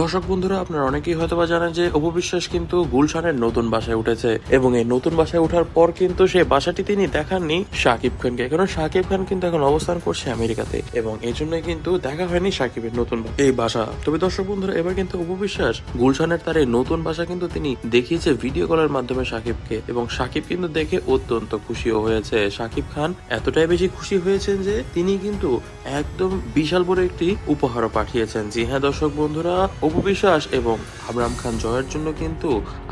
দর্শক বন্ধুরা, আপনারা অনেকেই হয়তো বা জানেন যে অপবিশ্বাস কিন্তু গুলশানের নতুন বাসায় উঠেছে এবং এই নতুন বাসায় ওঠার পর কিন্তু সেই বাসাটি তিনি দেখাননি শাকিব খানকে। কারণ শাকিব খান কিন্তু এখন অবস্থান করছে আমেরিকাতে এবং এই জন্যই কিন্তু দেখা হয়নি শাকিবের নতুন এই বাসা। তবে দর্শক বন্ধুরা, এবার কিন্তু অপবিশ্বাস গুলশানের তার এই নতুন বাসা কিন্তু তিনি দেখিয়েছে ভিডিও কলের মাধ্যমে শাকিবকে এবং শাকিব কিন্তু দেখে অত্যন্ত খুশিও হয়েছে। শাকিব খান এতটাই বেশি খুশি হয়েছেন যে তিনি কিন্তু একদম বিশাল বড় একটি উপহারও পাঠিয়েছেন। জি হ্যাঁ দর্শক বন্ধুরা অপবিশ্বাস এবং আবরাম খান জয়ের জন্য কিন্তু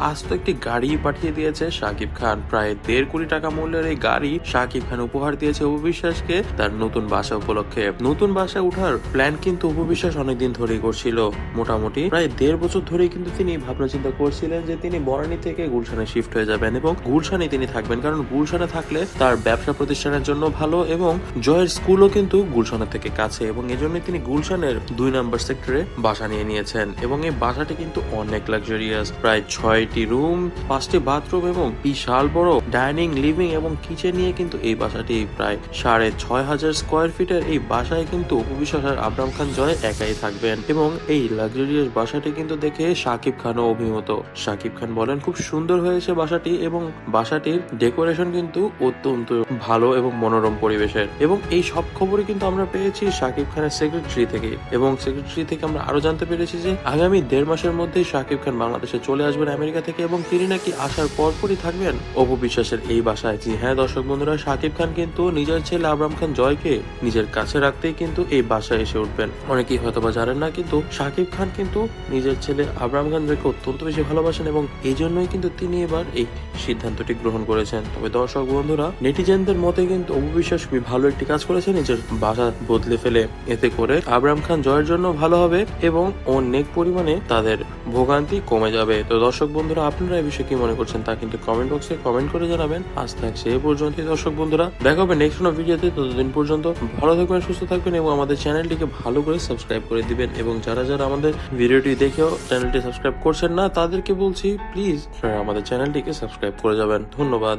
আজ তো একটি গাড়ি পাঠিয়ে দিয়েছে শাকিব খান। প্রায় দেড় কোটি টাকা মূল্যের এই গাড়ি শাকিব খান উপহার দিয়েছে অপবিশ্বাসকে তার নতুন বাসা উপলক্ষে। নতুন বাসায় ওঠার প্ল্যান কিন্তু অপবিশ্বাস অনেকদিন ধরেই করছিল। মোটামুটি প্রায় দেড় বছর ধরেই কিন্তু তিনি ভাবনা চিন্তা করছিলেন যে তিনি বরানি থেকে গুলশানে শিফট হয়ে যাবেন এবং গুলশানে তিনি থাকবেন। কারণ গুলশানে থাকলে তার ব্যবসা প্রতিষ্ঠানের জন্য ভালো এবং জয়ের স্কুলও কিন্তু গুলশানের থেকে কাছে এবং এজন্যই তিনি গুলশানের দুই নম্বর সেক্টরে বাসা নিয়ে নিয়েছেন। এবং এই বাসাটি কিন্তু অনেক লাক্সারিয়াস প্রায় ছয়টি রুম পাঁচটি বাথরুম এবং বিশাল বড় ডাইনিং লিভিং এবং কিচেন নিয়ে কিন্তু এই বাসাটি প্রায় সাড়ে ছয় হাজার স্কোয়ার ফিটের এই বাসায় কিন্তু অবিশ্বাস আর আবরাম খান জয় একাই থাকবেন এবং এই লাক্সারিয়াস বাসাটি কিন্তু দেখে শাকিব খানও অভিমত। শাকিব খান বলেন, খুব সুন্দর হয়েছে বাসাটি এবং বাসাটির ডেকোরেশন কিন্তু অত্যন্ত ভালো এবং মনোরম পরিবেশের। এবং এই সব খবরই কিন্তু আমরা পেয়েছি শাকিব খানের সেক্রেটারি থেকে এবং সেক্রেটারি থেকে আমরা আরও জানতে পেরেছি যে আগামী দেড় মাসের মধ্যেই শাকিব খান বাংলাদেশে চলে আসবেন আমেরিকা থেকে এবং তিনি নাকি আসার পরপরই থাকবেন। অপু বিশ্বাসের এই বাসায়। জি হ্যাঁ দর্শক বন্ধুরা, শাকিব খান কিন্তু নিজের ছেলে আবরাম খান জয়কে নিজের কাছে রাখতেই কিন্তু এই বাসায় এসে উঠবেন। অনেকেই হয়তো বা জানেন না, কিন্তু শাকিব খান কিন্তু নিজের ছেলে আবরাম খান জয়কে অত্যন্ত বেশি ভালোবাসেন এবং এই জন্যই কিন্তু তিনি এবার এই সিদ্ধান্তটি গ্রহণ করেছেন। তবে দর্শক বন্ধুরা, নেটিজেনদের মতে কিন্তু অপু বিশ্বাস খুবই ভালো একটি কাজ করেছে নিজের বাসা বদলে ফেলে। এতে করে আবরাম খান জয়ের জন্য ভালো হবে এবং অনেক পরিমাণে তাদের ভোগান্তি কমে যাবে। তো দর্শক বন্ধুরা, আপনারা এই বিষয়ে কি মনে করছেন তা কিন্তু কমেন্ট বক্সে কমেন্ট করে জানাবেন। আজ থাকছে এই পর্যন্তই দর্শক বন্ধুরা। দেখা হবে নেক্সট কোনো ভিডিওতে ততদিন পর্যন্ত ভালো থাকবেন, সুস্থ থাকবেন এবং আমাদের চ্যানেলটিকে ভালো করে সাবস্ক্রাইব করে দিবেন এবং যারা যারা আমাদের ভিডিওটি দেখেও চ্যানেলটি সাবস্ক্রাইব করছেন না, তাদেরকে বলছি প্লিজ আমাদের চ্যানেলটিকে সাবস্ক্রাইব করে যাবেন। ধন্যবাদ।